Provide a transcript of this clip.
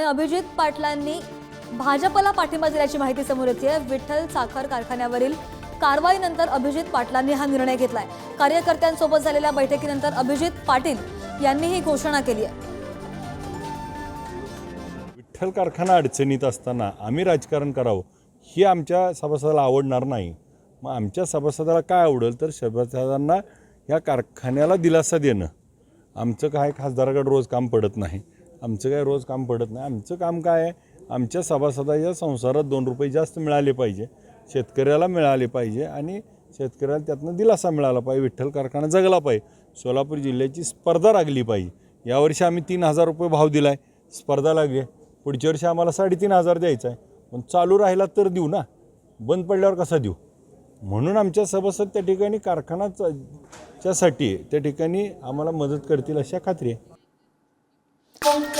आणि अभिजित पाटलांनी भाजपला पाठिंबा दिल्याची माहिती समोर येते विठ्ठल साखर कारखान्यावरील कारवाईनंतर अभिजित पाटलांनी हा निर्णय घेतलाय. कार्यकर्त्यांसोबत झालेल्या बैठकीनंतर अभिजित पाटील यांनी ही घोषणा केली आहे. विठ्ठल कारखाना अडचणीत असताना आम्ही राजकारण करावं ही आमच्या सभासदाला आवडणार नाही. मग आमच्या सभासदाला काय आवडेल तर सभासदांना या कारखान्याला दिलासा देणं. आमचं काय खासदाराकडे रोज काम पडत नाही. आमचं काय रोज काम पडत नाही. आमचं काम काय आहे? आमच्या सभासदाच्या संसारात दोन रुपये जास्त मिळाले पाहिजे. शेतकऱ्याला मिळाले पाहिजे आणि शेतकऱ्याला त्यातनं दिलासा मिळाला पाहिजे. विठ्ठल कारखाना जगला पाहिजे. सोलापूर जिल्ह्याची स्पर्धा लागली पाहिजे. यावर्षी आम्ही तीन हजार रुपये भाव दिला आहे स्पर्धा लागली. पुढच्या वर्षी आम्हाला साडेतीन हजार द्यायचा आहे. पण चालू राहिला तर देऊ ना. बंद पडल्यावर कसा देऊ? म्हणून आमच्या सभासद त्या ठिकाणी कारखानाच्यासाठी त्या ठिकाणी आम्हाला मदत करतील अशा खात्री आहे. Thank you.